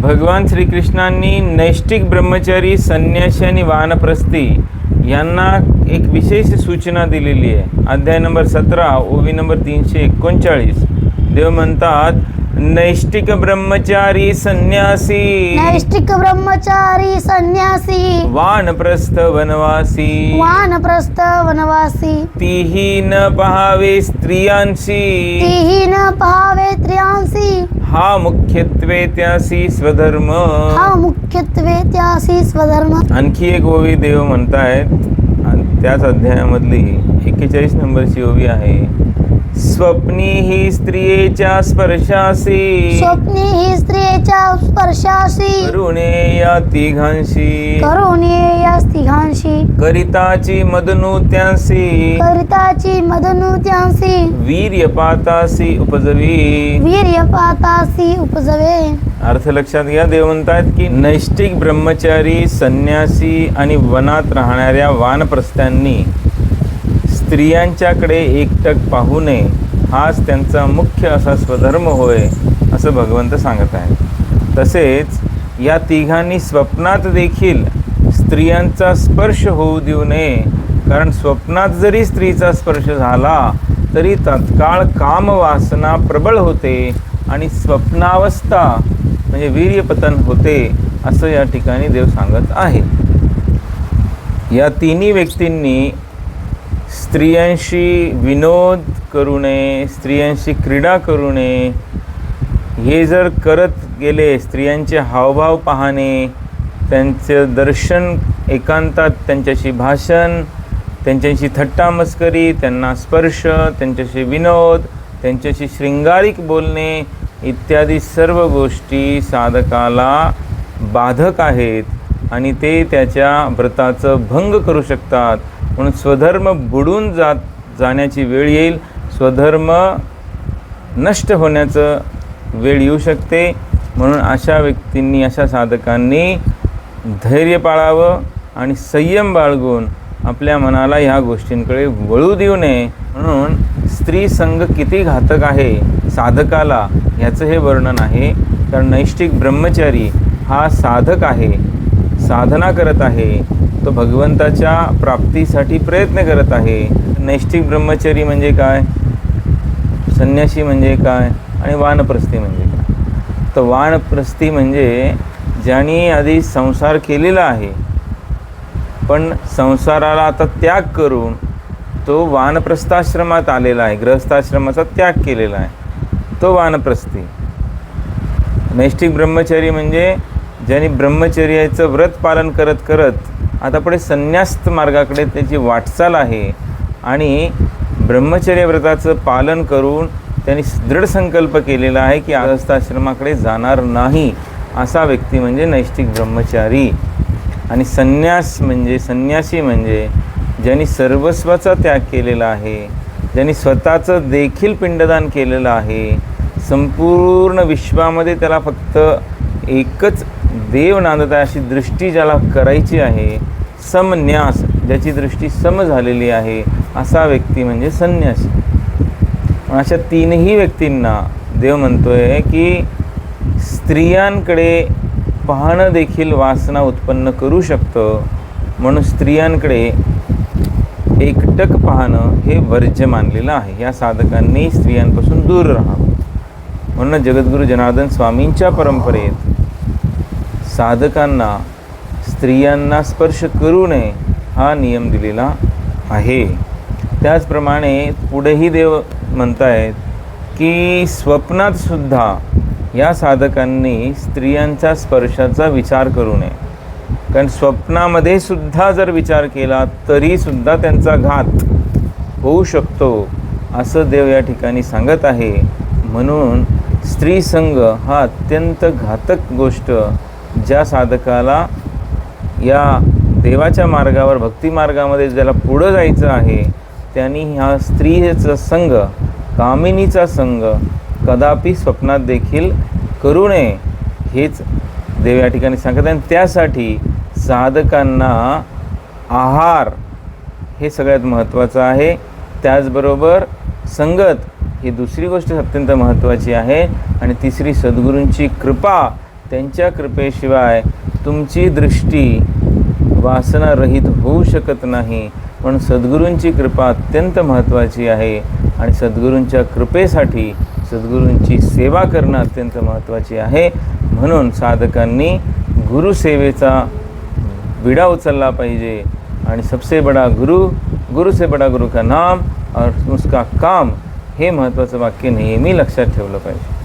भगवान श्रीकृष्णांनी नैष्टिक ब्रह्मचारी संन्यासी आणि वानप्रस्थी यांना एक विशेष सूचना दिलेली आहे. अध्याय नंबर सतरा ओवी नंबर तीनशे एकोणचाळीस. देव म्हणतात नैष्टिक ब्रह्मचारी संन्यासी. नैष्टिक ब्रह्मचारी संन्यासी। वानप्रस्थ वनवासी। वानप्रस्थ वनवासी। तीही न पहावे स्त्रियांशी। तीही न पहावे त्रियांसी हा मुख्यत्वे त्यासी स्वधर्म. हा मुख्यत्वे त्यासी स्वधर्म. आणखी एक ओवी देव म्हणतायत आणि त्याच अध्यायामधली एक्केचाळीस नंबरची ओवी आहे. स्वप्नी ही स्त्रियेच्या स्पर्शासी स्वप्नी ही स्त्रियेच्या स्पर्शाशी. करुणे या तिघांशी. करून ये तिघांशी. करिताची मदनु त्यांसी. करिताची मदनु त्यांसी. वीर्यपातासी उपजवी. वीर्य पातासी उपजवे. अर्थ लक्षात घ्या देव म्हणतात की नैष्टिक ब्रह्मचारी संन्यासी आणि वनात राहणाऱ्या वानप्रस्थांनी. स्त्रियांच्याकडे एकटक पाहू नये. हाच त्यांचा मुख्य असा स्वधर्म होय असं भगवंत सांगत आहे तसेच या तिघांनी स्वप्नात देखील स्त्रियांचा स्पर्श होऊ देऊ नये. कारण स्वप्नात जरी स्त्रीचा स्पर्श झाला तरी तत्काळ कामवासना प्रबळ होते आणि स्वप्नावस्था म्हणजे वीर्यपतन होते असं या ठिकाणी देव सांगत आहे या तिन्ही व्यक्तींनी स्त्रियांशी विनोद करू नये स्त्रियांशी क्रीडा करू नये. हे जर करत गेले स्त्रियांचे हावभाव पाहणे त्यांचं दर्शन एकांतात त्यांच्याशी भाषण त्यांच्याशी थट्टा मस्करी त्यांना स्पर्श त्यांच्याशी विनोद त्यांच्याशी शृंगारिक बोलणे इत्यादी सर्व गोष्टी साधकाला बाधक आहेत आणि ते त्याच्या व्रताचं भंग करू शकतात. म्हणून स्वधर्म बुडून जात जाण्याची वेळ येईल. स्वधर्म नष्ट होण्याचं वेळ येऊ शकते. म्हणून अशा व्यक्तींनी अशा साधकांनी धैर्य पाळावं आणि संयम बाळगून आपल्या मनाला ह्या गोष्टींकडे वळू देऊ नये. म्हणून स्त्री संघ किती घातक आहे साधकाला ह्याचं हे वर्णन आहे. कारण नैष्टिक ब्रह्मचारी हा साधक आहे साधना करत आहे. तो भगवंताच्या प्राप्तीसाठी प्रयत्न करत आहे. नैष्टिक ब्रह्मचारी म्हणजे काय? संन्यासी म्हणजे काय? आणि वानप्रस्थी म्हणजे काय? तर वानप्रस्थी म्हणजे ज्यांनी आधी संसार केलेला आहे पण संसाराला आता त्याग करून तो वानप्रस्थाश्रमात आलेला आहे ग्रहस्थाश्रमाचा त्याग केलेला आहे. तो वानप्रस्थी. नैष्टिक ब्रह्मचारी म्हणजे ज्यांनी ब्रह्मचर्याचं व्रत पालन करत करत आता पुढे संन्यास्त मार्गाकडे त्याची वाटचाल आहे. आणि ब्रह्मचर्य व्रताचं पालन करून त्यांनी दृढ संकल्प केलेला आहे की आश्रमाकडे जाणार नाही असा व्यक्ती म्हणजे नैष्टिक ब्रह्मचारी. आणि संन्यास म्हणजे संन्यासी म्हणजे ज्यांनी सर्वस्वाचा त्याग केलेला आहे ज्यांनी स्वतःचं देखील पिंडदान केलेलं आहे संपूर्ण विश्वामध्ये त्याला फक्त एकच देव नांदत आहे अशी दृष्टी ज्याला करायची आहे समन्यास ज्याची दृष्टी सम झालेली आहे असा व्यक्ती म्हणजे संन्यासी. अशा तीनही व्यक्तींना देव म्हणतोय की स्त्रियांकडे पाहणं देखील वासना उत्पन्न करू शकतं म्हणून स्त्रियांकडे एकटक पाहणं हे वर्ज्य मानलेलं आहे. या साधकांनी स्त्रियांपासून दूर राहावं. म्हणून जगद्गुरू जनार्दन स्वामींच्या परंपरेत साधकांना स्त्रियांना स्पर्श करू नये हा नियम दिलेला आहे. त्याचप्रमाणे पुढेही देव म्हणतायत की स्वप्नात सुद्धा या साधकांनी स्त्रियांच्या स्पर्शाचा विचार करू नये. कारण स्वप्नामध्ये सुद्धा जर विचार केला तरी सुद्धा त्यांचा घात होऊ शकतो असं देव या ठिकाणी सांगत आहे. म्हणून स्त्री संघ हा अत्यंत घातक गोष्ट ज्या साधकाला या देवाच्या मार्गावर भक्ती मार्गामध्ये ज्याला पुढं जायचं आहे त्यांनी ह्या स्त्रीचा संघ कामिनीचा संघ कदापि स्वप्नात देखील करू नये हेच देव या ठिकाणी सांगत आहे आणि त्यासाठी साधकांना आहार हे सगळ्यात महत्त्वाचं आहे. त्याचबरोबर संगत ही दुसरी गोष्ट अत्यंत महत्त्वाची आहे आणि तिसरी सद्गुरूंची कृपा त्यांच्या कृपेशिवाय तुमची दृष्टी वासनारहित होऊ शकत नाही. पण सद्गुरूंची कृपा अत्यंत महत्त्वाची आहे आणि सद्गुरूंच्या कृपेसाठी सद्गुरूंची सेवा करणं अत्यंत महत्त्वाची आहे. म्हणून साधकांनी गुरुसेवेचा विडा उचलला पाहिजे. आणि सबसे बडा गुरु गुरु से बडा गुरु का नाम और उसका काम हे महत्त्वाचं वाक्य नेहमी लक्षात ठेवलं पाहिजे.